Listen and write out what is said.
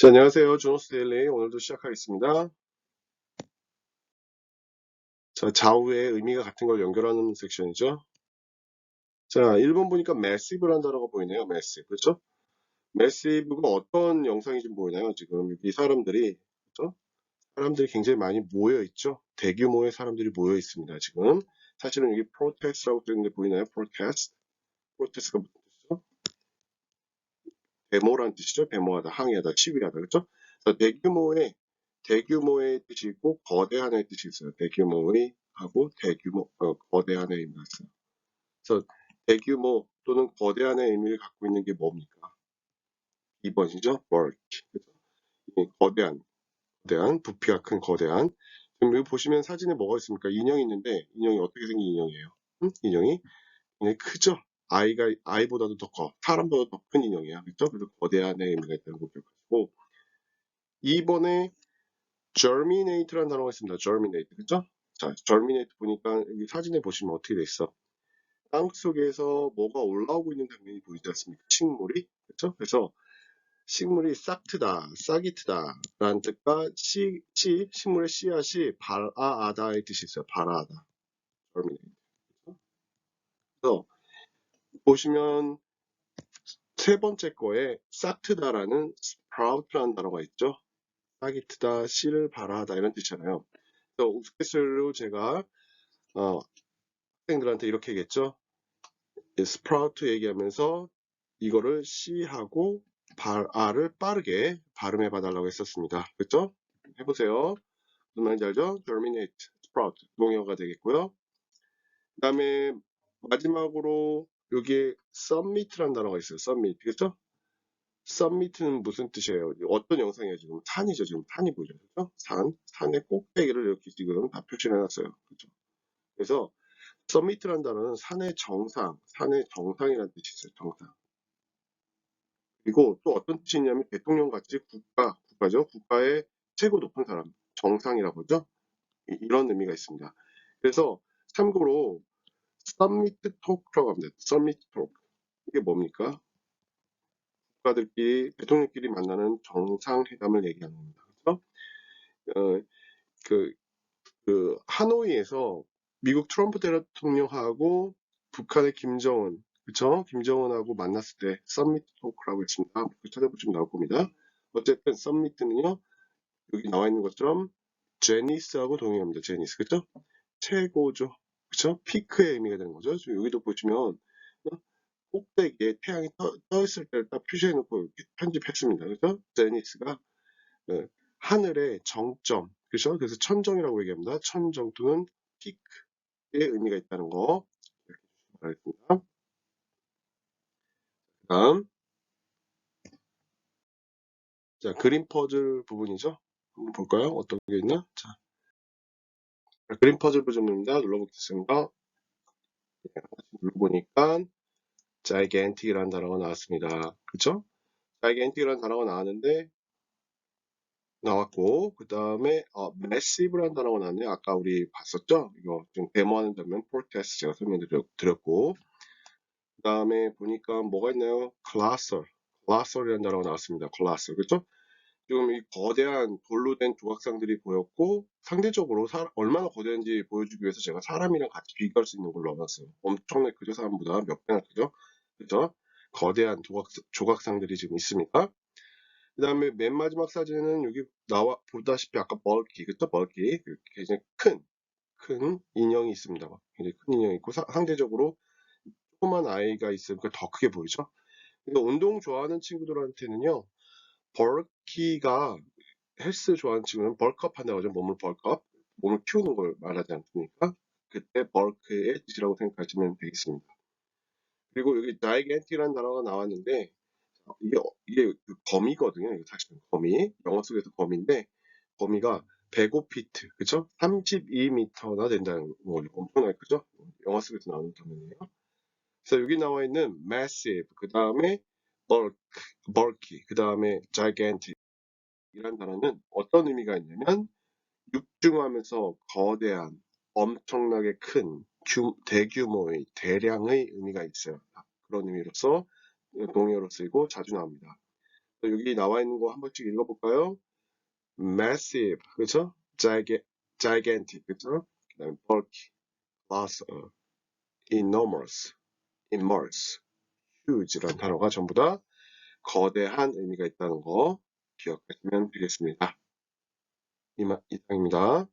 자, 안녕하세요. 조노스 데일리. 오늘도 시작하겠습니다. 자, 좌우의 의미가 같은 걸 연결하는 섹션이죠. 자, 1번 보니까 massive라는 단어가 보이네요. massive. 그렇죠? massive가 어떤 영상이 좀 보이나요? 지금 이 사람들이, 그렇죠? 사람들이 굉장히 많이 모여 있죠. 대규모의 사람들이 모여 있습니다. 지금. 사실은 여기 protest라고 되는데 보이나요? 무슨 뜻이죠? 데모란 뜻이죠. 데모하다, 항의하다, 시위하다. 그렇죠? 대규모의 대규모의 뜻이 있고 거대한의 뜻이 있어요. 대규모의 하고 대규모 어, 거대한의 의미가 있어요. 그래서 대규모 또는 거대한의 의미를 갖고 있는 게 뭡니까? 2번이죠. bulk. 그래서 이 거대한, 거대한, 부피가 큰 거대한. 지금 여기 보시면 사진에 뭐가 있습니까? 인형이 있는데 인형이 어떻게 생긴 인형이에요? 응? 인형이 굉장히 크죠? 아이가 아이보다도 더 커, 사람보다 더 큰 인형이야, 그렇죠? 그래서 거대한의 의미가 있다는 거 기억하시고 2번에 germinate라는 단어가 있습니다. germinate, 그렇죠? 자, germinate 보니까 여기 사진에 보시면 어떻게 돼 있어? 땅 속에서 뭐가 올라오고 있는 장면이 보이지 않습니까? 식물이, 그렇죠? 그래서 식물이 싹트다, 싹이 트다 라는 뜻과 씨, 씨, 식물의 씨앗이 발아아다의 뜻이 있어요. 그렇죠? 그래서 보시면 세 번째 거에 싹트다라는 sprout라는 단어가 있죠. 싹이 트다, 씨를 발아하다 이런 뜻이잖아요. 그래서 우스갯소리로 제가 어, 학생들한테 이렇게 얘기했죠. 스프라우트 얘기하면서 이거를 C하고 발, R을 빠르게 발음해 봐달라고 했었습니다. 그렇죠? 해보세요. 무슨 말인지 알죠? germinate, sprout, 동요가 되겠고요. 그 다음에 마지막으로 여기에 submit라는 단어가 있어요. submit, 그렇죠? submit는 무슨 뜻이에요? 어떤 영상이에요? 지금 산이죠. 지금 산이 보이죠. 그렇죠? 산, 산의 꼭대기를 이렇게 지금 다 표시를 해놨어요. 그렇죠? 그래서 서밋이라는 단어는 산의 정상, 산의 정상이라는 뜻이 있어요. 정상. 그리고 또 어떤 뜻이 있냐면 대통령 같이 국가, 국가죠. 국가의 최고 높은 사람, 정상이라고 하죠. 이- 이런 의미가 있습니다. 그래서 참고로 서미트 토크라고 합니다. 서미트 토크. 이게 뭡니까? 국가들끼리, 대통령끼리 만나는 정상회담을 얘기하는 겁니다. 그래서 어, 그, 그 하노이에서 미국 트럼프 대통령하고 북한의 김정은, 그쵸? 김정은하고 만났을 때 썸미트 토크라고 했습니다. 그 찾아보시면 나올 겁니다. 어쨌든 썸미트는요, 여기 나와 있는 것처럼 제니스하고 동의합니다. 제니스, 그쵸? 최고죠. 그쵸? 피크의 의미가 되는 거죠. 지금 여기도 보시면 어? 꼭대기에 태양이 떠, 떠 있을 때를 딱 표시해놓고 이렇게 편집했습니다. 그죠? 제니스가 어, 하늘의 정점, 그죠? 그래서 천정이라고 얘기합니다. 천정 또는 피크의 의미가 있다는 거 말했습니다. 다음, 자 그림 퍼즐 부분이죠. 한번 볼까요? 어떤 게 있나? 자, 그림 퍼즐 부분입니다. 눌러보겠습니다. 눌러보니까 gigantic이라는 단어가 나왔습니다. 그쵸? gigantic이라는 단어가 나왔는데 나왔고 그 다음에 어, massive라는 단어가 나왔네요. 아까 우리 봤었죠? 이거 좀 데모하는 장면 protest 제가 설명드렸고 그 다음에 보니까 뭐가 있나요? colossal, colossal이라는 단어가 나왔습니다. colossal, 그렇죠? 지금 이 거대한 돌로 된 조각상들이 보였고 상대적으로 사- 얼마나 거대한지 보여주기 위해서 제가 사람이랑 같이 비교할 수 있는 걸 넣어놨어요. 엄청나게 크죠? 사람보다 몇 배나 크죠? 그죠? 거대한 조각, 조각상들이 지금 있습니다. 그 다음에 맨 마지막 사진은 여기 나와 보다시피 아까 벌키, 그쵸? 벌키. 그 굉장히 큰, 큰 인형이 있습니다. 굉장히 큰 인형이 있고 사- 상대적으로 조그만 아이가 있으니까 더 크게 보이죠? 근데 운동 좋아하는 친구들한테는요, 벌키가 헬스 좋아하는 친구는 벌크업 한다고 하죠. 몸을 벌크업. 몸을 키우는 걸 말하지 않습니까? 그때 벌크의 뜻이라고 생각하시면 되겠습니다. 그리고 여기 gigantic이라는 단어가 나왔는데 이게 이게 그 거미거든요. 이거 사실은 거미. 영어 속에서 거미인데 거미가 105피트, 그쵸? 32m나 된다는 거 엄청나게 크죠? 영어 속에서 나오는 단어예요. 그래서 여기 나와 있는 massive, 그 다음에 bulk, bulky, 그 다음에 gigantic 이란 단어는 어떤 의미가 있냐면 육중하면서 거대한, 엄청나게 큰, 규- 대규모의, 대량의 의미가 있어요. 그런 의미로서 동의어로 쓰이고 자주 나옵니다. 여기 나와 있는 거 한 번씩 읽어볼까요? massive, giga, gigantic, 그쵸? 그 다음에 bulky, colossal, enormous, immense, huge라는 단어가 전부 다 거대한 의미가 있다는 거 기억하시면 되겠습니다. 이만, 이상입니다.